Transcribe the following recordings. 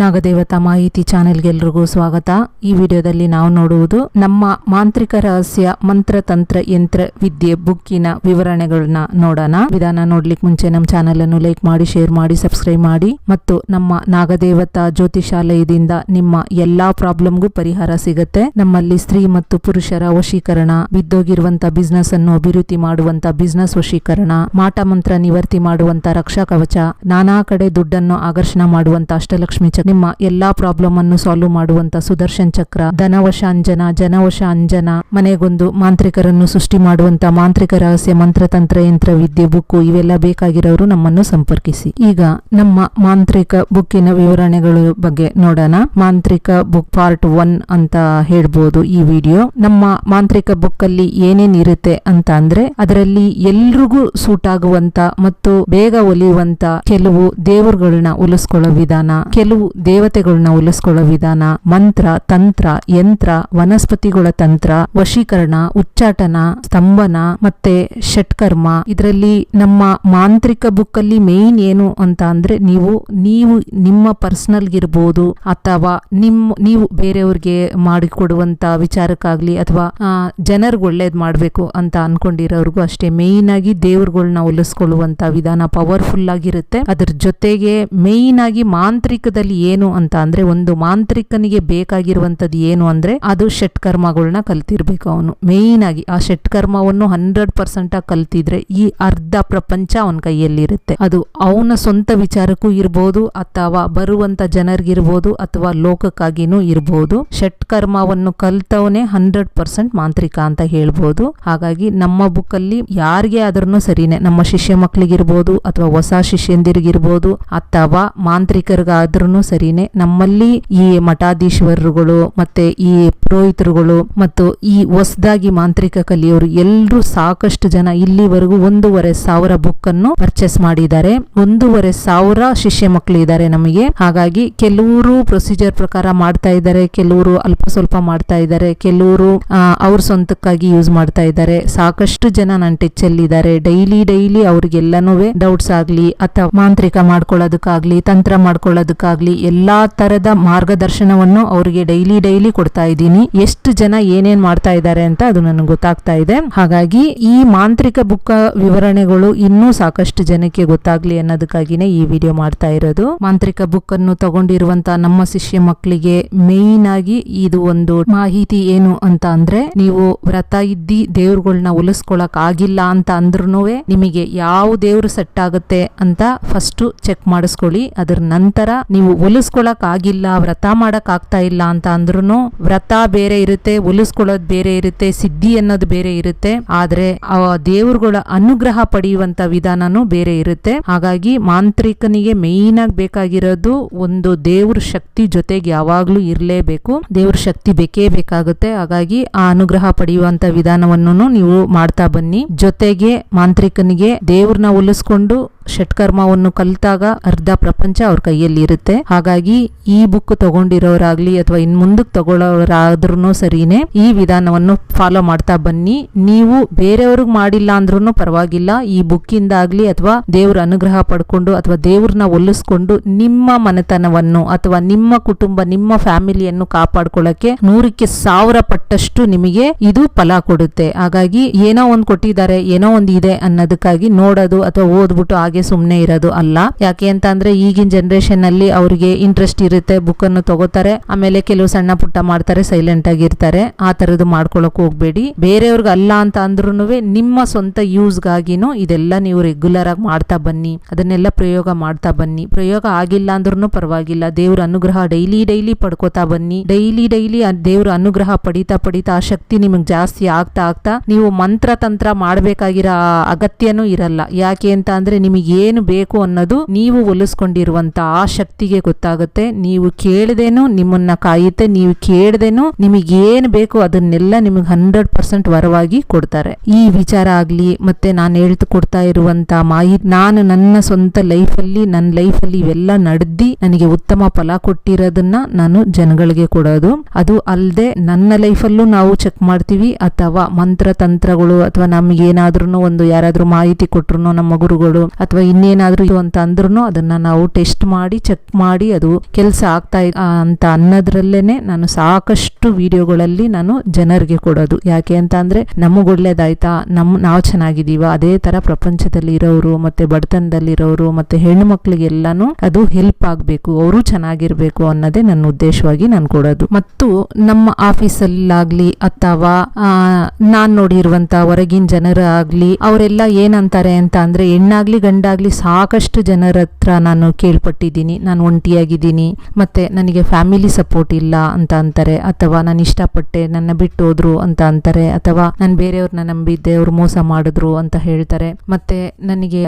ನಾಗದೇವತಾ ಮಾಹಿತಿ ಚಾನೆಲ್ಗೆ ಎಲ್ರಿಗೂ ಸ್ವಾಗತ. ಈ ವಿಡಿಯೋದಲ್ಲಿ ನಾವು ನೋಡುವುದು ನಮ್ಮ ಮಾಂತ್ರಿಕ ರಹಸ್ಯ ಮಂತ್ರ, ತಂತ್ರ, ಯಂತ್ರ, ವಿದ್ಯೆ, ಬುಕ್ಕಿನ ವಿವರಣೆಗಳನ್ನ ನೋಡೋಣ. ವಿಧಾನ ನೋಡ್ಲಿಕ್ಕೆ ಮುಂಚೆ ನಮ್ಮ ಚಾನೆಲ್ ಅನ್ನು ಲೈಕ್ ಮಾಡಿ, ಶೇರ್ ಮಾಡಿ, ಸಬ್ಸ್ಕ್ರೈಬ್ ಮಾಡಿ ಮತ್ತು ನಮ್ಮ ನಾಗದೇವತಾ ಜ್ಯೋತಿಷಾಲಯದಿಂದ ನಿಮ್ಮ ಎಲ್ಲಾ ಪ್ರಾಬ್ಲಮ್ಗೂ ಪರಿಹಾರ ಸಿಗುತ್ತೆ. ನಮ್ಮಲ್ಲಿ ಸ್ತ್ರೀ ಮತ್ತು ಪುರುಷರ ವಶೀಕರಣ, ಬಿದ್ದೋಗಿರುವಂತ ಬಿಸ್ನೆಸ್ ಅನ್ನು ಅಭಿವೃದ್ಧಿ ಮಾಡುವಂತ ಬಿಸ್ನೆಸ್ ವಶೀಕರಣ, ಮಾಟ ಮಂತ್ರ ನಿವರ್ತಿ ಮಾಡುವಂತ ರಕ್ಷಾ ಕವಚ, ನಾನಾ ಕಡೆ ದುಡ್ಡನ್ನು ಆಕರ್ಷಣ ಮಾಡುವಂತ ಅಷ್ಟಲಕ್ಷ್ಮಿ ಚಕ್ರ ನಿಮ್ಮ ಎಲ್ಲಾ ಪ್ರಾಬ್ಲಮ್ ಅನ್ನು ಸಾಲ್ವ್ ಮಾಡುವಂತ ಸುದರ್ಶನ್ ಚಕ್ರ ಧನವಶ ಅಂಜನ ಜನವಶ ಅಂಜನ ಮನೆಗೊಂದು ಮಾಂತ್ರಿಕರನ್ನು ಸೃಷ್ಟಿ ಮಾಡುವಂತ ಮಾಂತ್ರಿಕ ರಹಸ್ಯ ಮಂತ್ರತಂತ್ರ ಯಂತ್ರ, ವಿದ್ಯೆ, ಬುಕ್ಕು ಇವೆಲ್ಲ ಬೇಕಾಗಿರೋರು ನಮ್ಮನ್ನು ಸಂಪರ್ಕಿಸಿ. ಈಗ ನಮ್ಮ ಮಾಂತ್ರಿಕ ಬುಕ್ಕಿನ ವಿವರಣೆಗಳು ಬಗ್ಗೆ ನೋಡೋಣ. ಮಾಂತ್ರಿಕ ಬುಕ್ ಪಾರ್ಟ್ ಒನ್ ಅಂತ ಹೇಳ್ಬೋದು ಈ ವಿಡಿಯೋ. ನಮ್ಮ ಮಾಂತ್ರಿಕ ಬುಕ್ ಅಲ್ಲಿ ಏನೇನ್ ಇರುತ್ತೆ ಅಂತ ಅಂದ್ರೆ ಅದರಲ್ಲಿ ಎಲ್ರಿಗೂ ಸೂಟ್ ಆಗುವಂತ ಮತ್ತು ಬೇಗ ಒಲಿಯುವಂತ ಕೆಲವು ದೇವರುಗಳನ್ನ ಉಲಿಸ್ಕೊಳ್ಳೋ ವಿಧಾನ, ಕೆಲವು ದೇವತೆಗಳನ್ನ ಉಲಿಸ್ಕೊಳ್ಳೋ ವಿಧಾನ, ಮಂತ್ರ, ತಂತ್ರ, ಯಂತ್ರ, ವನಸ್ಪತಿಗಳ ತಂತ್ರ, ವಶೀಕರಣ, ಉಚ್ಚಾಟನ, ಸ್ತಂಭನ ಮತ್ತೆ ಷಟ್ಕರ್ಮ. ಇದರಲ್ಲಿ ನಮ್ಮ ಮಾಂತ್ರಿಕ ಬುಕ್ ಅಲ್ಲಿ ಮೇನ್ ಏನು ಅಂತ ಅಂದ್ರೆ ನೀವು ನೀವು ನಿಮ್ಮ ಪರ್ಸನಲ್ ಇರ್ಬೋದು ಅಥವಾ ನಿಮ್ಮ ನೀವು ಬೇರೆಯವ್ರಿಗೆ ಮಾಡಿಕೊಡುವಂತ ವಿಚಾರಕ್ಕಾಗ್ಲಿ ಅಥವಾ ಜನರಿಗೆ ಒಳ್ಳೇದ್ ಮಾಡ್ಬೇಕು ಅಂತ ಅನ್ಕೊಂಡಿರೋರ್ಗು ಅಷ್ಟೇ. ಮೇಯ್ನ್ ಆಗಿ ದೇವ್ರುಗಳನ್ನ ಒಲಿಸ್ಕೊಳ್ಳುವಂತ ವಿಧಾನ ಪವರ್ಫುಲ್ ಆಗಿರುತ್ತೆ. ಅದ್ರ ಜೊತೆಗೆ ಮೇಯ್ನ್ ಆಗಿ ಮಾಂತ್ರಿಕದಲ್ಲಿ ಏನು ಅಂತ ಅಂದ್ರೆ ಒಂದು ಮಾಂತ್ರಿಕನಿಗೆ ಬೇಕಾಗಿರುವಂತದ್ದು ಏನು ಅಂದ್ರೆ ಅದು ಷಟ್ಕರ್ಮಗಳನ್ನ ಕಲ್ತಿರ್ಬೇಕು ಅವನು. ಮೇಯ್ನ್ ಆಗಿ ಆ ಷಟ್ಕರ್ಮವನ್ನು ಹಂಡ್ರೆಡ್ ಪರ್ಸೆಂಟ್ ಆಗಿ ಕಲ್ತಿದ್ರೆ ಈ ಅರ್ಧ ಪ್ರಪಂಚ ಅವನ ಕೈಯಲ್ಲಿರುತ್ತೆ. ಅದು ಅವನ ಸ್ವಂತ ವಿಚಾರಕ್ಕೂ ಇರ್ಬೋದು, ಅಥವಾ ಬರುವಂತ ಜನರಿಗಿರ್ಬೋದು, ಅಥವಾ ಲೋಕಕ್ಕಾಗಿನೂ ಇರ್ಬೋದು. ಷಟ್ಕರ್ಮವನ್ನು ಕಲ್ತವನೇ ಹಂಡ್ರೆಡ್ ಪರ್ಸೆಂಟ್ ಮಾಂತ್ರಿಕ ಅಂತ ಹೇಳ್ಬೋದು. ಹಾಗಾಗಿ ನಮ್ಮ ಬುಕ್ ಅಲ್ಲಿ ಯಾರಿಗೆ ಆದ್ರೂ ಸರಿನೆ. ನಮ್ಮ ಶಿಷ್ಯ ಮಕ್ಕಳಿಗಿರ್ಬೋದು ಅಥವಾ ಹೊಸ ಶಿಷ್ಯಂದಿರಿಗಿರ್ಬೋದು, ಅಥವಾ ಮಾಂತ್ರಿಕರಿಗಾದ್ರೂ ಸರಿನೆ ನಮ್ಮಲ್ಲಿ ಈ ಮಠಾಧೀಶ್ವರರುಗಳು ಮತ್ತೆ ಈ ಪುರೋಹಿತರುಗಳು ಮತ್ತು ಈ ಹೊಸದಾಗಿ ಮಾಂತ್ರಿಕ ಕಲಿಯೋರು ಎಲ್ಲರೂ ಸಾಕಷ್ಟು ಜನ ಇಲ್ಲಿವರೆಗೂ ಒಂದೂವರೆ ಸಾವಿರ ಬುಕ್ ಅನ್ನು ಪರ್ಚೇಸ್ ಮಾಡಿದ್ದಾರೆ. ಒಂದೂವರೆ ಸಾವಿರ ಶಿಷ್ಯ ಮಕ್ಕಳು ಇದ್ದಾರೆ ನಮಗೆ. ಹಾಗಾಗಿ ಕೆಲವರು ಪ್ರೊಸೀಜರ್ ಪ್ರಕಾರ ಮಾಡ್ತಾ ಇದ್ದಾರೆ, ಕೆಲವರು ಅಲ್ಪ ಸ್ವಲ್ಪ ಮಾಡ್ತಾ ಇದ್ದಾರೆ, ಕೆಲವರು ಅವ್ರ ಸ್ವಂತಕ್ಕಾಗಿ ಯೂಸ್ ಮಾಡ್ತಾ ಇದ್ದಾರೆ. ಸಾಕಷ್ಟು ಜನ ನನ್ನ ಟಚ್ ಅಲ್ಲಿ ಇದ್ದಾರೆ. ಡೈಲಿ ಡೈಲಿ ಅವ್ರಿಗೆಲ್ಲನೂ ಡೌಟ್ಸ್ ಆಗ್ಲಿ ಅಥವಾ ಮಾಂತ್ರಿಕ ಮಾಡ್ಕೊಳ್ಳೋದಕ್ಕಾಗ್ಲಿ, ತಂತ್ರ ಮಾಡ್ಕೊಳ್ಳೋದಕ್ಕಾಗ್ಲಿ ಎಲ್ಲಾ ತರದ ಮಾರ್ಗದರ್ಶನವನ್ನು ಅವರಿಗೆ ಡೈಲಿ ಡೈಲಿ ಕೊಡ್ತಾ ಇದ್ದೀನಿ. ಎಷ್ಟು ಜನ ಏನೇನ್ ಮಾಡ್ತಾ ಇದ್ದಾರೆ ಅಂತ ಅದು ನನಗೆ ಗೊತ್ತಾಗ್ತಾ ಇದೆ. ಹಾಗಾಗಿ ಈ ಮಾಂತ್ರಿಕ ಬುಕ್ ವಿವರಣೆಗಳು ಇನ್ನೂ ಸಾಕಷ್ಟು ಜನಕ್ಕೆ ಗೊತ್ತಾಗ್ಲಿ ಅನ್ನೋದಕ್ಕಾಗಿನೇ ಈ ವಿಡಿಯೋ ಮಾಡ್ತಾ ಇರೋದು. ಮಾಂತ್ರಿಕ ಬುಕ್ ಅನ್ನು ತಗೊಂಡಿರುವಂತ ನಮ್ಮ ಶಿಷ್ಯ ಮಕ್ಕಳಿಗೆ ಮೇನ್ ಆಗಿ ಇದು ಒಂದು ಮಾಹಿತಿ ಏನು ಅಂತ ಅಂದ್ರೆ, ನೀವು ವ್ರತ ಇದ್ದಿ ದೇವ್ರುಗಳನ್ನ ಉಲಿಸ್ಕೊಳಕ್ ಆಗಿಲ್ಲ ಅಂತ ಅಂದ್ರೂ ನಿಮಗೆ ಯಾವ ದೇವ್ರು ಸೆಟ್ ಆಗುತ್ತೆ ಅಂತ ಫಸ್ಟ್ ಚೆಕ್ ಮಾಡಿಸ್ಕೊಳ್ಳಿ. ಅದ್ರ ನಂತರ ನೀವು ಒಲಿಸ್ಕೊಳಕ್ ಆಗಿಲ್ಲ, ವ್ರತ ಮಾಡಕ್ ಆಗ್ತಾ ಇಲ್ಲ ಅಂತ ಅಂದ್ರೂ ವ್ರತ ಬೇರೆ ಇರುತ್ತೆ ಒಲಿಸ್ಕೊಳ್ಳೋದು ಬೇರೆ ಇರುತ್ತೆ, ಸಿದ್ಧಿ ಅನ್ನೋದು ಬೇರೆ ಇರುತ್ತೆ. ಆದ್ರೆ ಆ ದೇವ್ರುಗಳ ಅನುಗ್ರಹ ಪಡೆಯುವಂತ ವಿಧಾನನೂ ಬೇರೆ ಇರುತ್ತೆ. ಹಾಗಾಗಿ ಮಾಂತ್ರಿಕನಿಗೆ ಮೇಯ್ನ್ ಆಗಿ ಬೇಕಾಗಿರೋದು ಒಂದು ದೇವ್ರ ಶಕ್ತಿ ಜೊತೆಗೆ ಯಾವಾಗ್ಲೂ ಇರಲೇಬೇಕು. ದೇವ್ರ ಶಕ್ತಿ ಬೇಕೇ ಬೇಕಾಗುತ್ತೆ. ಹಾಗಾಗಿ ಆ ಅನುಗ್ರಹ ಪಡೆಯುವಂತ ವಿಧಾನವನ್ನು ನೀವು ಮಾಡ್ತಾ ಬನ್ನಿ. ಜೊತೆಗೆ ಮಾಂತ್ರಿಕನಿಗೆ ದೇವ್ರನ್ನ ಒಲಿಸ್ಕೊಂಡು ಷಟ್ಕರ್ಮವನ್ನು ಕಲಿತಾಗ ಅರ್ಧ ಪ್ರಪಂಚ ಅವ್ರ ಕೈಯಲ್ಲಿ ಇರುತ್ತೆ. ಹಾಗಾಗಿ ಈ ಬುಕ್ ತಗೊಂಡಿರೋರಾಗ್ಲಿ ಅಥವಾ ಇನ್ ಮುಂದಕ್ಕೆ ತಗೊಳ್ಳೋರಾದ್ರೂ ಸರಿನೇ ಈ ವಿಧಾನವನ್ನು ಫಾಲೋ ಮಾಡ್ತಾ ಬನ್ನಿ. ನೀವು ಬೇರೆಯವ್ರಿಗೆ ಮಾಡಿಲ್ಲ ಅಂದ್ರೂ ಪರವಾಗಿಲ್ಲ. ಈ ಬುಕ್ಕಿಂದ ಇಂದಾಗ್ಲಿ ಅಥವಾ ದೇವ್ರ ಅನುಗ್ರಹ ಪಡ್ಕೊಂಡು ಅಥವಾ ದೇವ್ರನ್ನ ಒಲಿಸ್ಕೊಂಡು ನಿಮ್ಮ ಮನೆತನವನ್ನು ಅಥವಾ ನಿಮ್ಮ ಕುಟುಂಬ, ನಿಮ್ಮ ಫ್ಯಾಮಿಲಿಯನ್ನು ಕಾಪಾಡ್ಕೊಳ್ಳಕ್ಕೆ ನೂರಕ್ಕೆ ಸಾವಿರ ಪಟ್ಟಷ್ಟು ನಿಮಗೆ ಇದು ಫಲ ಕೊಡುತ್ತೆ. ಹಾಗಾಗಿ ಏನೋ ಒಂದ್ ಕೊಟ್ಟಿದ್ದಾರೆ, ಏನೋ ಒಂದ್ ಇದೆ ಅನ್ನೋದಕ್ಕಾಗಿ ನೋಡೋದು ಅಥವಾ ಓದ್ಬಿಟ್ಟು ಹಾಗೆ ಸುಮ್ನೆ ಇರೋದು ಅಲ್ಲ. ಯಾಕೆ ಅಂತ ಅಂದ್ರೆ ಈಗಿನ ಜನರೇಷನ್ ಅಲ್ಲಿ ಅವ್ರಿಗೆ ಇಂಟ್ರೆಸ್ಟ್ ಇರುತ್ತೆ ಬುಕ್ ಅನ್ನು ತಗೋತಾರೆ, ಆಮೇಲೆ ಕೆಲವು ಸಣ್ಣ ಪುಟ್ಟ ಮಾಡ್ತಾರೆ ಸೈಲೆಂಟ್ ಆಗಿರ್ತಾರೆ ಆ ತರದ್ದು ಮಾಡ್ಕೊಳಕ್ ಹೋಗ್ಬೇಡಿ. ಬೇರೆಯವ್ರಿಗೆ ಅಲ್ಲ ಅಂತ ಅಂದ್ರೂ ನಿಮ್ಮ ಸ್ವಂತ ಯೂಸ್ಗಾಗಿನೂ ಇದೆಲ್ಲ ನೀವು ರೆಗ್ಯುಲರ್ ಆಗಿ ಮಾಡ್ತಾ ಬನ್ನಿ. ಅದನ್ನೆಲ್ಲ ಪ್ರಯೋಗ ಮಾಡ್ತಾ ಬನ್ನಿ. ಪ್ರಯೋಗ ಆಗಿಲ್ಲ ಅಂದ್ರೂ ಪರವಾಗಿಲ್ಲ. ದೇವ್ರ ಅನುಗ್ರಹ ಡೈಲಿ ಡೈಲಿ ಪಡ್ಕೋತಾ ಬನ್ನಿ. ಡೈಲಿ ಡೈಲಿ ದೇವ್ರ ಅನುಗ್ರಹ ಪಡಿತಾ ಪಡಿತಾ ಆ ಶಕ್ತಿ ನಿಮಗೆ ಜಾಸ್ತಿ ಆಗ್ತಾ ಆಗ್ತಾ ನೀವು ಮಂತ್ರ ತಂತ್ರ ಮಾಡ್ಬೇಕಾಗಿರೋ ಅಗತ್ಯನೂ ಇರಲ್ಲ. ಯಾಕೆ ಅಂತ ಅಂದ್ರೆ ನಿಮಗೆ ಏನು ಬೇಕು ಅನ್ನೋದು ನೀವು ಒಲಿಸ್ಕೊಂಡಿರುವಂತ ಆ ಶಕ್ತಿಗೆ ಗೊತ್ತಾಗುತ್ತೆ. ನೀವು ಕೇಳದೇನು ನಿಮ್ಮನ್ನ ಕಾಯುತ್ತೆ, ನೀವು ಕೇಳದೇನು ನಿಮಗೆ ಏನು ಬೇಕು ಅದನ್ನೆಲ್ಲ ನಿಮಗೆ ಹಂಡ್ರೆಡ್ ಪರ್ಸೆಂಟ್ ವರವಾಗಿ ಕೊಡ್ತಾರೆ. ಈ ವಿಚಾರ ಆಗ್ಲಿ, ಮತ್ತೆ ನಾನು ಹೇಳ್ತು ಕೊಡ್ತಾ ಇರುವಂತ ಮಾಹಿತಿ ನಾನು ನನ್ನ ಸ್ವಂತ ಲೈಫಲ್ಲಿ, ನನ್ನ ಲೈಫಲ್ಲಿ ಇವೆಲ್ಲ ನಡೆದಿ ನನಗೆ ಉತ್ತಮ ಫಲ ಕೊಟ್ಟಿರೋದನ್ನ ನಾನು ಜನಗಳಿಗೆ ಕೊಡೋದು. ಅದು ಅಲ್ಲದೆ ನನ್ನ ಲೈಫಲ್ಲೂ ನಾವು ಚೆಕ್ ಮಾಡ್ತೀವಿ, ಅಥವಾ ಮಂತ್ರ ತಂತ್ರಗಳು ಅಥವಾ ನಮ್ಗೆ ಏನಾದ್ರೂ ಒಂದು ಯಾರಾದ್ರೂ ಮಾಹಿತಿ ಕೊಟ್ರು ನಮ್ಮ ಗುರುಗಳು, ಅಥವಾ ಅಥವಾ ಇನ್ನೇನಾದ್ರೂ ಅಂತ ಅಂದ್ರೂ ಅದನ್ನ ನಾವು ಟೆಸ್ಟ್ ಮಾಡಿ, ಚೆಕ್ ಮಾಡಿ ಅದು ಕೆಲಸ ಆಗ್ತಾ ಅಂತ ಅನ್ನೋದ್ರಲ್ಲೇನೆ ನಾನು ಸಾಕಷ್ಟು ವಿಡಿಯೋಗಳಲ್ಲಿ ನಾನು ಜನರಿಗೆ ಕೊಡೋದು. ಯಾಕೆ ಅಂತ ಅಂದ್ರೆ ನಮಗೆ ಒಳ್ಳೇದಾಯ್ತಾ? ನಮ್, ನಾವು ಚೆನ್ನಾಗಿದ್ದೀವ? ಅದೇ ತರ ಪ್ರಪಂಚದಲ್ಲಿ ಇರೋರು ಮತ್ತೆ ಬಡತನದಲ್ಲಿರೋರು ಮತ್ತೆ ಹೆಣ್ಣು ಮಕ್ಳಿಗೆಲ್ಲಾನು ಅದು ಹೆಲ್ಪ್ ಆಗ್ಬೇಕು. ಅವರು ಚೆನ್ನಾಗಿರ್ಬೇಕು ಅನ್ನೋದೇ ನನ್ನ ಉದ್ದೇಶವಾಗಿ ನಾನು ಕೊಡೋದು. ಮತ್ತು ನಮ್ಮ ಆಫೀಸಲ್ಲಾಗ್ಲಿ ಅಥವಾ ನಾನು ನೋಡಿರುವಂತ ಹೊರಗಿನ ಜನರ ಆಗ್ಲಿ ಅವರೆಲ್ಲ ಏನಂತಾರೆ ಅಂತ ಅಂದ್ರೆ ಹೆಣ್ಣಾಗ್ಲಿ ಗಂಡಾಗ್ಲಿ ಸಾಕಷ್ಟು ಜನರ ಹತ್ರ ನಾನು ಕೇಳ್ಪಟ್ಟಿದ್ದೀನಿ. ನಾನು ಒಂಟಿಯಾಗಿದ್ದೀನಿ. ಮತ್ತೆ ನನಗೆ ಫ್ಯಾಮಿಲಿ ಸಪೋರ್ಟ್ ಇಲ್ಲ ಅಂತ ಅಂತಾರೆ. ಅಥವಾ ನಾನು ಇಷ್ಟಪಟ್ಟೆ ನನ್ನ ಬಿಟ್ಟು ಹೋದ್ರು ಅಂತ ಅಂತಾರೆ. ಅಥವಾ ನಾನು ಬೇರೆಯವ್ರನ್ನ ನಂಬಿದ್ದೆ, ಅವ್ರು ಮೋಸ ಮಾಡಿದ್ರು ಅಂತ ಹೇಳ್ತಾರೆ. ಮತ್ತೆ ನನಗೆ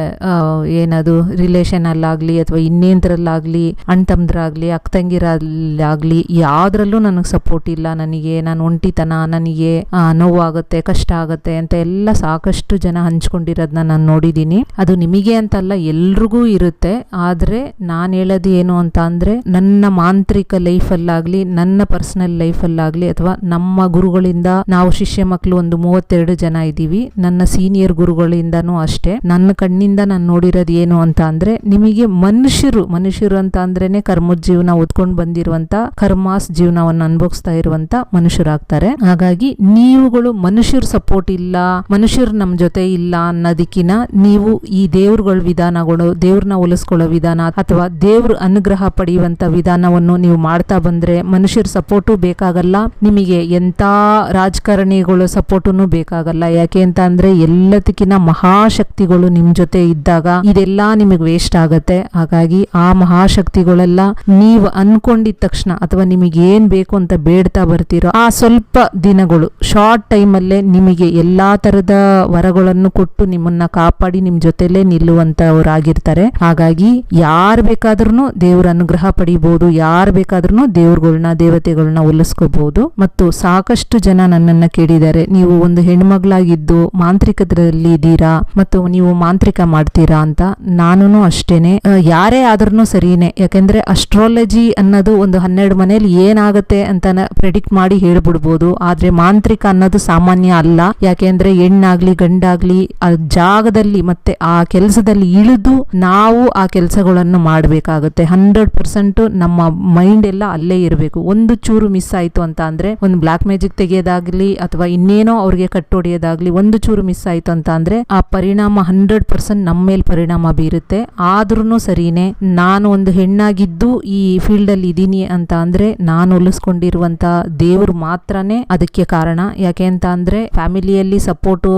ಏನದು ರಿಲೇಷನ್ ಅಲ್ಲಾಗ್ಲಿ ಅಥವಾ ಇನ್ನೇಂದ್ರಲ್ಲಾಗ್ಲಿ ಅಣ್ಣ ತಮ್ಮದ್ರಾಗ್ಲಿ ಅಕ್ಕ ತಂಗಿರಲ್ಲಾಗ್ಲಿ ಯಾವ್ದ್ರಲ್ಲೂ ನನಗೆ ಸಪೋರ್ಟ್ ಇಲ್ಲ. ನನಗೆ, ನಾನು ಒಂಟಿತನ, ನನಗೆ ನೋವಾಗುತ್ತೆ, ಕಷ್ಟ ಆಗುತ್ತೆ ಅಂತ ಎಲ್ಲ ಸಾಕಷ್ಟು ಜನ ಹಂಚ್ಕೊಂಡಿರೋದನ್ನ ನಾನು ನೋಡಿದ್ದೀನಿ. ಅದು ನಿಮಗೆ ಅಂತಲ್ಲ ಎಲ್ರಿಗೂ ಇರುತ್ತೆ. ಆದರೆ ನಾನು ಹೇಳೋದು ಏನು ಅಂತ ಅಂದರೆ, ನನ್ನ ಮಾಂತ್ರಿಕ ಲೈಫಲ್ಲಾಗಲಿ, ನನ್ನ ಪರ್ಸನಲ್ ಲೈಫಲ್ಲಾಗಲಿ ಅಥವಾ ನಮ್ಮ ಗುರುಗಳಿಂದ ನಾವು ಶಿಷ್ಯ ಮಕ್ಕಳು ಒಂದು ಮೂವತ್ತೆರಡು ಜನ ಇದ್ದೀವಿ. ನನ್ನ ಸೀನಿಯರ್ ಗುರುಗಳಿಂದನೂ ಅಷ್ಟೇ. ನನ್ನ ಕಣ್ಣಿಂದ ನಾನು ನೋಡಿರೋದು ಏನು ಅಂತ ಅಂದರೆ, ನಿಮಗೆ ಮನುಷ್ಯರು ಮನುಷ್ಯರು ಅಂತ ಅಂದ್ರೇನೆ ಕರ್ಮದ ಜೀವನ ಓದ್ಕೊಂಡು ಬಂದಿರುವಂತ, ಕರ್ಮಾಸ್ ಜೀವನವನ್ನು ಅನುಭವಿಸ್ತಾ ಇರುವಂತ ಮನುಷ್ಯರಾಗ್ತಾರೆ. ಹಾಗಾಗಿ ನೀವುಗಳು ಮನುಷ್ಯರ ಸಪೋರ್ಟ್ ಇಲ್ಲ, ಮನುಷ್ಯರು ನಮ್ಮ ಜೊತೆ ಇಲ್ಲ ಅನ್ನೋದಕ್ಕಿನ ನೀವು ಈ ದೇವ್ರಗಳ ವಿಧಾನಗಳು, ದೇವ್ರನ್ನ ಒಲಿಸ್ಕೊಳ್ಳೋ ವಿಧಾನ ಅಥವಾ ದೇವ್ರ ಅನುಗ್ರಹ ಪಡೆಯುವಂತ ವಿಧಾನವನ್ನು ನೀವು ಮಾಡ್ತಾ ಬಂದ್ರೆ ಮನುಷ್ಯರ ಸಪೋರ್ಟು ಬೇಕಾಗಲ್ಲ. ನಿಮಗೆ ಎಂತ ರಾಜಕಾರಣಿಗಳು ಸಪೋರ್ಟುನು ಬೇಕಾಗಲ್ಲ. ಯಾಕೆ ಅಂತ ಅಂದ್ರೆ ಎಲ್ಲದಕ್ಕಿಂತ ಮಹಾಶಕ್ತಿಗಳು ನಿಮ್ ಜೊತೆ ಇದ್ದಾಗ ಇದೆಲ್ಲ ನಿಮಗೆ ವೇಸ್ಟ್ ಆಗತ್ತೆ. ಹಾಗಾಗಿ ಆ ಮಹಾಶಕ್ತಿಗಳೆಲ್ಲ ನೀವು ಅನ್ಕೊಂಡಿದ ತಕ್ಷಣ ಅಥವಾ ನಿಮಗೆ ಏನ್ ಬೇಕು ಅಂತ ಬೇಡ್ತಾ ಬರ್ತೀರೋ ಆ ಸ್ವಲ್ಪ ದಿನಗಳು ಶಾರ್ಟ್ ಟೈಮಲ್ಲೇ ನಿಮಗೆ ಎಲ್ಲಾ ತರದ ವರಗಳನ್ನು ಕೊಟ್ಟು ನಿಮ್ಮನ್ನ ಕಾಪಾಡಿ ನಿಮ್ ಜೊತೆಲೇ ನಿಲ್ಲುವಂತವರಾಗಿರ್ತಾರೆ ಹಾಗಾಗಿ ಯಾರ್ ಬೇಕಾದ್ರೂ ದೇವರ ಅನುಗ್ರಹ ಪಡಿಬಹುದು ಯಾರ್ ಬೇಕಾದ್ರೂ ದೇವ್ರಗಳನ್ನ ದೇವತೆಗಳನ್ನ ಒಲಿಸ್ಕೋಬಹುದು ಮತ್ತು ಸಾಕಷ್ಟು ಜನ ನನ್ನನ್ನ ಕೇಳಿದ್ದಾರೆ, ನೀವು ಒಂದು ಹೆಣ್ಮಗಳಾಗಿದ್ದು ಮಾಂತ್ರಿಕದಲ್ಲಿ ಇದ್ದೀರಾ ಮತ್ತು ನೀವು ಮಾಂತ್ರಿಕ ಮಾಡ್ತೀರಾ ಅಂತ. ನಾನು ಅಷ್ಟೇನೆ. ಯಾರೇ ಆದ್ರೂ ಸರಿನೆ. ಯಾಕೆಂದ್ರೆ ಅಸ್ಟ್ರಾಲಜಿ ಅನ್ನೋದು ಒಂದು ಹನ್ನೆರಡು ಮನೇಲಿ ಏನಾಗುತ್ತೆ ಅಂತ ಪ್ರೆಡಿಕ್ಟ್ ಮಾಡಿ ಹೇಳ್ಬಿಡ್ಬೋದು. ಆದ್ರೆ ಮಾಂತ್ರಿಕ ಅನ್ನೋದು ಸಾಮಾನ್ಯ ಅಲ್ಲ. ಯಾಕೆಂದ್ರೆ ಹೆಣ್ಣಾಗ್ಲಿ ಗಂಡಾಗ್ಲಿ ಆ ಜಾಗದಲ್ಲಿ ಮತ್ತೆ ಆ ಕೆಲಸದಲ್ಲಿ ಇಳಿದು ನಾವು ಆ ಕೆಲಸಗಳನ್ನು ಮಾಡಬೇಕಾಗುತ್ತೆ. ಹಂಡ್ರೆಡ್ ಪರ್ಸೆಂಟ್ ನಮ್ಮ ಮೈಂಡ್ ಎಲ್ಲ ಅಲ್ಲೇ ಇರಬೇಕು. ಒಂದು ಚೂರು ಮಿಸ್ ಆಯಿತು ಅಂತ ಅಂದರೆ, ಒಂದು ಬ್ಲಾಕ್ ಮ್ಯಾಜಿಕ್ ತೆಗೆಯೋದಾಗಲಿ ಅಥವಾ ಇನ್ನೇನೋ ಅವ್ರಿಗೆ ಕಟ್ಟೊಡಿಯೋದಾಗಲಿ ಒಂದು ಚೂರು ಮಿಸ್ ಆಯ್ತು ಅಂತ ಅಂದರೆ, ಆ ಪರಿಣಾಮ ಹಂಡ್ರೆಡ್ ಪರ್ಸೆಂಟ್ ನಮ್ಮ ಮೇಲೆ ಪರಿಣಾಮ ಬೀರುತ್ತೆ. ಆದ್ರೂ ಸರಿನೇ, ನಾನು ಒಂದು ಹೆಣ್ಣಾಗಿದ್ದು ಈ ಫೀಲ್ಡ್ ಅಲ್ಲಿ ಇದೀನಿ ಅಂತ ಅಂದ್ರೆ, ನಾನು ಹೋಲಿಸ್ಕೊಂಡಿರುವಂತ ದೇವರು ಮಾತ್ರನೇ ಅದಕ್ಕೆ ಕಾರಣ. ಯಾಕೆ ಅಂತ ಅಂದ್ರೆ ಫ್ಯಾಮಿಲಿಯಲ್ಲಿ ಸಪೋರ್ಟು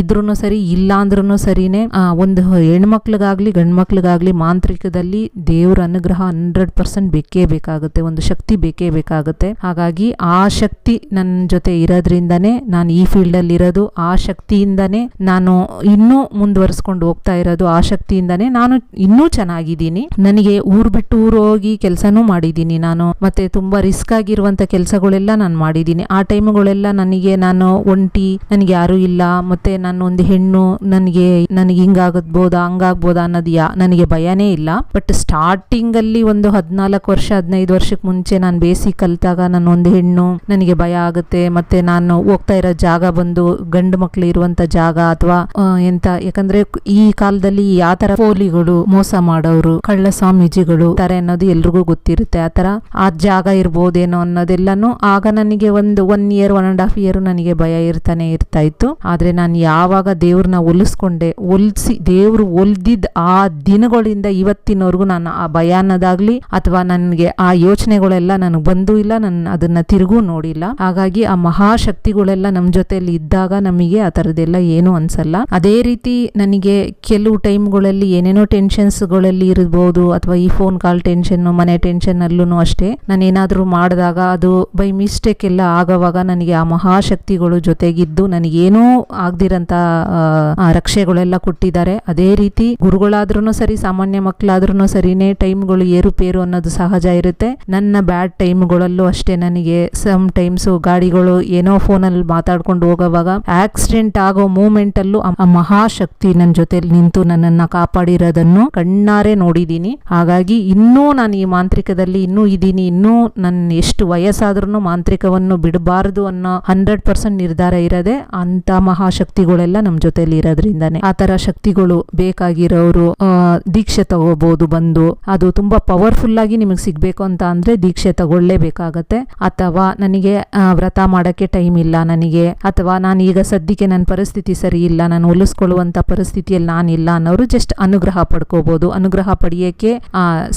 ಇದ್ರೂ ಸರಿ, ಇಲ್ಲ ಅಂದ್ರೂ ಸರಿನೇ ಒಂದು ಹೆಣ್ಮಕ್ಳಿಗಾಗ್ಲಿ, ಗಂಡ್ಮಕ್ಳಿಗಾಗ್ಲಿ ಮಾಂತ್ರಿಕದಲ್ಲಿ ದೇವರ ಅನುಗ್ರಹ ಹಂಡ್ರೆಡ್ ಪರ್ಸೆಂಟ್ ಬೇಕೇ ಬೇಕಾಗುತ್ತೆ, ಒಂದು ಶಕ್ತಿ ಬೇಕೇ ಬೇಕಾಗುತ್ತೆ. ಹಾಗಾಗಿ ಆ ಶಕ್ತಿ ನನ್ನ ಜೊತೆ ಇರೋದ್ರಿಂದನೇ ನಾನು ಈ ಫೀಲ್ಡ್ ಅಲ್ಲಿ ಇರೋದು, ಆ ಶಕ್ತಿಯಿಂದನೇ ನಾನು ಇನ್ನೂ ಮುಂದುವರಿಸ್ಕೊಂಡು ಹೋಗ್ತಾ ಇರೋದು, ಆ ಶಕ್ತಿಯಿಂದನೇ ನಾನು ಇನ್ನೂ ಚೆನ್ನಾಗಿದ್ದೀನಿ. ನನಗೆ ಊರ್ ಬಿಟ್ಟು ಊರು ಹೋಗಿ ಕೆಲಸನೂ ಮಾಡಿದ್ದೀನಿ ನಾನು. ಮತ್ತೆ ತುಂಬಾ ರಿಸ್ಕ್ ಆಗಿರುವಂತ ಕೆಲಸಗಳೆಲ್ಲ ನಾನು ಮಾಡಿದ್ದೀನಿ. ಆ ಟೈಮ್ಗಳೆಲ್ಲ ನನಗೆ ನಾನು ಒಂಟಿ, ನನಗೆ ಯಾರು ಇಲ್ಲ. ಮತ್ತೆ ನಾನು ಒಂದು ಹೆಣ್ಣು, ನನಗೆ ನನಗೆ ಹಿಂಗಾಗಬೋದಾ ಹಂಗಾಗ್ಬೋದಾ ಅನ್ನೋದು ಯಾ, ನನಗೆ ಭಯನೇ ಇಲ್ಲ. ಬಟ್ ಸ್ಟಾರ್ಟಿಂಗ್ ಅಲ್ಲಿ ಒಂದು ಹದಿನಾಲ್ಕು ವರ್ಷ, ಹದಿನೈದು ವರ್ಷಕ್ಕೆ ಮುಂಚೆ ನಾನು ಬೇಸಿಕ್ ಕಲಿತಾಗ ನಾನು ಒಂದು ಹೆಣ್ಣು, ನನಗೆ ಭಯ ಆಗುತ್ತೆ. ಮತ್ತೆ ನಾನು ಹೋಗ್ತಾ ಇರೋ ಜಾಗ ಬಂದು ಗಂಡು ಮಕ್ಕಳು ಇರುವಂತ ಜಾಗ ಅಥವಾ ಎಂತ, ಯಾಕಂದ್ರೆ ಈ ಕಾಲದಲ್ಲಿ ಯಾವ ತರ ಪೋಲಿಗಳು ಮೋಸ ಮಾಡೋರು ಕಳ್ಳ ಸ್ವಾಮೀಜಿಗಳು ತರ ಅನ್ನೋದು ಎಲ್ರಿಗೂ ಗೊತ್ತಿರುತ್ತೆ. ಆ ತರ ಆ ಜಾಗ ಇರ್ಬೋದೇನೋ ಅನ್ನೋದೆಲ್ಲಾನು ಆಗ ನನಗೆ ಒಂದು one year one and half year ನನಗೆ ಭಯ ಇರ್ತಾನೆ ಇರ್ತಾ ಇತ್ತು. ಆದ್ರೆ ನಾನು ಯಾವಾಗ ದೇವ್ರನ್ನ ಒಲಿಸ್ಕೊಂಡೆ, ಒಲಿಸಿ, ದೇವ್ರು ಒಲ್ದಿದ್ ಆ ದಿನಗಳಿಂದ ಇವತ್ತಿನವರೆಗೂ ನಾನು ಆ ಭಯ ಅನ್ನೋದಾಗ್ಲಿ ಅಥವಾ ನನಗೆ ಆ ಯೋಚನೆಗಳೆಲ್ಲ ನನಗೆ ಬಂದೂ ಇಲ್ಲ, ನಾನು ಅದನ್ನ ತಿರುಗೂ ನೋಡಿಲ್ಲ. ಹಾಗಾಗಿ ಆ ಮಹಾಶಕ್ತಿಗಳೆಲ್ಲ ನಮ್ಮ ಜೊತೆಯಲ್ಲಿ ಇದ್ದಾಗ ನಮಗೆ ಆ ಥರದ್ದೆಲ್ಲ ಏನು ಅನ್ಸಲ್ಲ. ಅದೇ ರೀತಿ ನನಗೆ ಕೆಲವು ಟೈಮ್ಗಳಲ್ಲಿ ಏನೇನೋ ಟೆನ್ಷನ್ಸ್ಗಳಲ್ಲಿ ಇರ್ಬೋದು ಅಥವಾ ಈ ಫೋನ್ ಕಾಲ್ ಟೆನ್ಷನ್ ಮನೆ ಟೆನ್ಷನ್ ಅಲ್ಲೂ ಅಷ್ಟೇ. ನಾನು ಏನಾದರೂ ಮಾಡಿದಾಗ ಅದು ಬೈ ಮಿಸ್ಟೇಕ್ ಎಲ್ಲ ಆಗೋವಾಗ ನನಗೆ ಆ ಮಹಾಶಕ್ತಿಗಳು ಜೊತೆಗಿದ್ದು ನನಗೇನೂ ಆಗದಿರಂತ ರಕ್ಷೆಗಳೆಲ್ಲ ಕೊಟ್ಟಿದ್ದಾರೆ. ಅದೇ ರೀತಿ ಗುರುಗಳಾದ್ರೂ ಸರಿ, ಸಾಮಾನ್ಯ ಮಕ್ಕಳಾದ್ರೂ ಸರಿನೇ ಟೈಮ್ಗಳು ಏರುಪೇರು ಅನ್ನೋದು ಸಹಜ ಇರುತ್ತೆ. ನನ್ನ ಬ್ಯಾಡ್ ಟೈಮ್ಗಳಲ್ಲೂ ಅಷ್ಟೇ ನನಗೆ ಸಮ್ ಟೈಮ್ಸ್ ಗಾಡಿಗಳು ಏನೋ ಫೋನಲ್ಲಿ ಮಾತಾಡ್ಕೊಂಡು ಹೋಗೋವಾಗ ಆಕ್ಸಿಡೆಂಟ್ ಆಗೋ ಮೂಮೆಂಟ್ ಅಲ್ಲೂ ಆ ಮಹಾಶಕ್ತಿ ನನ್ನ ಜೊತೆಲಿ ನಿಂತು ನನ್ನನ್ನ ಕಾಪಾಡಿರೋದನ್ನು ಕಣ್ಣಾರೆ ನೋಡಿದ್ದೀನಿ. ಹಾಗಾಗಿ ಇನ್ನೂ ನಾನು ಈ ಮಾಂತ್ರಿಕದಲ್ಲಿ ಇನ್ನೂ ಇದ್ದೀನಿ, ಇನ್ನೂ ನನ್ನ ಎಷ್ಟು ವಯಸ್ಸಾದ್ರೂ ಮಾಂತ್ರಿಕವನ್ನು ಬಿಡಬಾರದು ಅನ್ನೋ ಹಂಡ್ರೆಡ್ ಪರ್ಸೆಂಟ್ ನಿರ್ಧಾರ ಇರದೆ ಅಂತ ಮಹಾಶಕ್ತಿಗಳೆಲ್ಲ ನಮ್ಮ ಜೊತೆಲಿ ಇರೋದ್ರಿಂದಾನೆ. ಆ ತರ ಶಕ್ತಿಗಳು ಬೇಕಾಗಿರೋರು ದೀಕ್ಷೆ ತಗೋಬಹುದು ಬಂದು. ಅದು ತುಂಬಾ ಪವರ್ಫುಲ್ ಆಗಿ ನಿಮಗೆ ಸಿಗ್ಬೇಕು ಅಂತ ಅಂದ್ರೆ ದೀಕ್ಷೆ ತಗೊಳ್ಳೇಬೇಕಾಗತ್ತೆ. ಅಥವಾ ನನಗೆ ವ್ರತ ಮಾಡಕ್ಕೆ ಟೈಮ್ ಇಲ್ಲ ನನಗೆ, ಅಥವಾ ನಾನು ಈಗ ಸದ್ಯಕ್ಕೆ ನನ್ನ ಪರಿಸ್ಥಿತಿ ಸರಿ ಇಲ್ಲ, ನಾನು ಹೊಲಿಸ್ಕೊಳ್ಳುವಂತ ಪರಿಸ್ಥಿತಿಯಲ್ಲಿ ನಾನಿಲ್ಲ ಅನ್ನೋರು ಜಸ್ಟ್ ಅನುಗ್ರಹ ಪಡ್ಕೋಬಹುದು ಅನುಗ್ರಹ ಪಡೆಯಕ್ಕೆ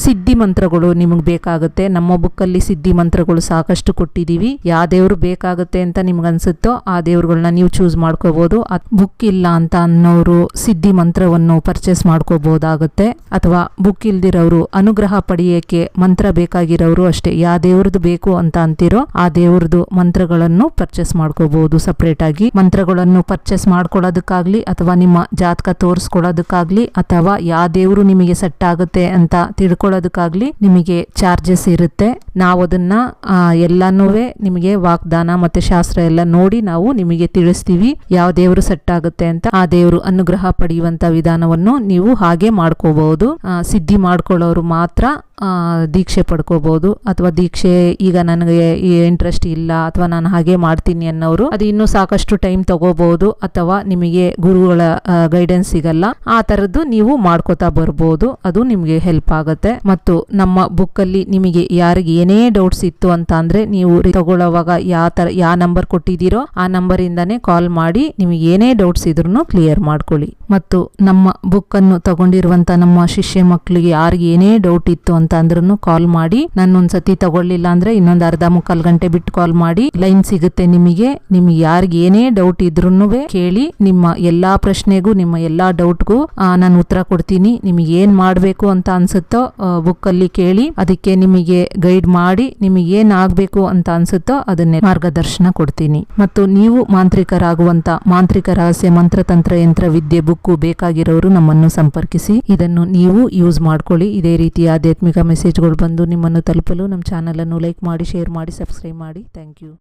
ಸಿದ್ಧಿ ಮಂತ್ರಗಳು ನಿಮಗೆ ಬೇಕಾಗುತ್ತೆ. ನಮ್ಮ ಬುಕ್ಕಲ್ಲಿ ಸಿದ್ಧಿ ಮಂತ್ರಗಳು ಸಾಕಷ್ಟು ಕೊಟ್ಟಿದೀವಿ. ಯಾವ ದೇವ್ರು ಬೇಕಾಗುತ್ತೆ ಅಂತ ನಿಮ್ಗೆ ಅನ್ಸುತ್ತೋ, ಆ ದೇವ್ರುಗಳನ್ನ ನೀವು ಚೂಸ್ ಮಾಡ್ಕೋಬಹುದು ಬುಕ್ ಇಲ್ಲ ಅಂತ ಅನ್ನೋರು ಸಿದ್ಧಿ ಮಂತ್ರವನ್ನು ಪರ್ಚೇಸ್ ಮಾಡ್ಕೋಬಹುದಾಗುತ್ತೆ. ಅಥವಾ ಬುಕ್ ಇಲ್ದಿರೋರು ಅನುಗ್ರಹ ಪಡೆಯಕ್ಕೆ ಮಂತ್ರ ಬೇಕಾಗಿರೋರು ಅಷ್ಟೇ ಯಾವ ದೇವ್ರದ್ದು ಬೇಕು ಅಂತ ಅಂತಿರೋ ಆ ದೇವ್ರದ್ದು ಮಂತ್ರಗಳನ್ನು ಪರ್ಚೇಸ್ ಮಾಡ್ಕೋಬಹುದು ಸಪ್ರೇಟ್ ಆಗಿ. ಮಂತ್ರಗಳನ್ನು ಪರ್ಚೇಸ್ ಮಾಡ್ಕೊಳ್ಳೋದಕ್ಕಾಗ್ಲಿ ಅಥವಾ ನಿಮ್ಮ ಜಾತಕ ತೋರಿಸ್ಕೊಳ್ಳೋದಕ್ಕಾಗ್ಲಿ ಅಥವಾ ಯಾವ ದೇವ್ರು ನಿಮಗೆ ಸೆಟ್ ಆಗುತ್ತೆ ಅಂತ ತಿಳ್ಕೊಳ್ಳೋದಕ್ಕಾಗ್ಲಿ ನಿಮಗೆ ಚಾರ್ಜಸ್ ಇರುತ್ತೆ. ನಾವು ಅದನ್ನ ಎಲ್ಲಾನು ನಿಮಗೆ ವಾಗ್ದಾನ ಮತ್ತೆ ಶಾಸ್ತ್ರ ಎಲ್ಲ ನೋಡಿ ನಾವು ನಿಮಗೆ ತಿಳಿಸ್ತೀವಿ. ಯಾವ ದೇವರು ಸೆಟ್ ಆಗುತ್ತೆ ಅಂತ, ಆ ದೇವರು ಅನುಗ್ರಹ ಪಡೆಯುವಂತ ವಿಧಾನವನ್ನು ನೀವು ಹಾಗೆ ಮಾಡ್ಕೋಬಹುದು ಸಿದ್ಧಿ ಮಾಡ್ಕೊಳ್ಳೋರು ಮಾತ್ರ ದೀಕ್ಷೆ ಪಡ್ಕೋಬಹುದು ಅಥವಾ ದೀಕ್ಷೆ, ಈಗ ನನಗೆ ಇಂಟ್ರೆಸ್ಟ್ ಇಲ್ಲ, ಅಥವಾ ನಾನು ಹಾಗೆ ಮಾಡ್ತೀನಿ ಅನ್ನೋರು, ಅದು ಇನ್ನೂ ಸಾಕಷ್ಟು ಟೈಮ್ ತಗೋಬಹುದು ಅಥವಾ ನಿಮಗೆ ಗುರುಗಳ ಗೈಡೆನ್ಸ್ ಸಿಗಲ್ಲ. ಆ ತರದ್ದು ನೀವು ಮಾಡ್ಕೋತಾ ಬರ್ಬೋದು. ಅದು ನಿಮಗೆ ಹೆಲ್ಪ್ ಆಗುತ್ತೆ. ಮತ್ತು ನಮ್ಮ ಬುಕ್ ಅಲ್ಲಿ ನಿಮಗೆ ಯಾರಿಗೆ ಏನೇ ಡೌಟ್ಸ್ ಇತ್ತು ಅಂತ ಅಂದ್ರೆ, ನೀವು ತಗೊಳ್ಳೋವಾಗ ಯಾವ ತರ, ಯಾವ ನಂಬರ್ ಕೊಟ್ಟಿದ್ದೀರೋ, ಆ ನಂಬರ್ ಇಂದಾನೆ ಕಾಲ್ ಮಾಡಿ, ನಿಮಗೆ ಏನೇ ಡೌಟ್ಸ್ ಇದ್ರೂ ಕ್ಲಿಯರ್ ಮಾಡ್ಕೊಳ್ಳಿ. ಮತ್ತು ನಮ್ಮ ಬುಕ್ ಅನ್ನು ತಗೊಂಡಿರುವಂತ ನಮ್ಮ ಶಿಷ್ಯ ಮಕ್ಕಳಿಗೆ ಯಾರಿಗೆ ಏನೇ ಡೌಟ್ ಇತ್ತು ಅಂತ ಅಂದ್ರೂ ಕಾಲ್ ಮಾಡಿ ನಾನು ಒಂದ್ಸತಿ ತಗೊಳ್ಳಿಲ್ಲ ಅಂದ್ರೆ ಇನ್ನೊಂದು ಅರ್ಧ ಮುಕ್ಕಾಲ್ ಗಂಟೆ ಬಿಟ್ಟು ಕಾಲ್ ಮಾಡಿ ಲೈನ್ ಸಿಗುತ್ತೆ ನಿಮಗೆ, ನಿಮ್ಗೆ ಯಾರಿಗೆ ಏನೇ ಡೌಟ್ ಇದ್ರೂ ಕೇಳಿ, ನಿಮ್ಮ ಎಲ್ಲಾ ಪ್ರಶ್ನೆಗೂ, ನಿಮ್ಮ ಎಲ್ಲಾ ಡೌಟ್ಗೂ ನಾನು ಉತ್ತರ ಕೊಡ್ತೀನಿ, ನಿಮಗೆ ಏನ್ ಮಾಡ್ಬೇಕು ಅಂತ ಅನ್ಸುತ್ತೋ ಬುಕ್ ಅಲ್ಲಿ ಕೇಳಿ, ಅದಕ್ಕೆ ನಿಮಗೆ ಗೈಡ್ ಮಾಡಿ, ನಿಮಗೆ ಏನ್ ಆಗ್ಬೇಕು ಅಂತ ಅನ್ಸುತ್ತೋ ಅದನ್ನೇ ಮಾರ್ಗದರ್ಶನ ಕೊಡ್ತೀನಿ. ಮತ್ತು ನೀವು ಮಾಂತ್ರಿಕರಾಗುವಂತ ಮಾಂತ್ರಿಕ ರಹಸ್ಯ ಮಂತ್ರತಂತ್ರ ಯಂತ್ರ ವಿದ್ಯೆ ಬುಕ್ಕು ಬೇಕಾಗಿರೋರು ನಮ್ಮನ್ನು ಸಂಪರ್ಕಿಸಿ, ಇದನ್ನು ನೀವು ಯೂಸ್ ಮಾಡ್ಕೊಳ್ಳಿ. ಇದೇ ರೀತಿ ಆಧ್ಯಾತ್ಮಿಕ ಮೆಸೇಜ್ಗಳು ಬಂದು ನಿಮ್ಮನ್ನು ತಲುಪಲು ನಮ್ಮ ಚಾನಲನ್ನು ಲೈಕ್ ಮಾಡಿ ಶೇರ್ ಮಾಡಿ ಸಬ್ಸ್ಕ್ರೈಬ್ ಮಾಡಿ. Thank you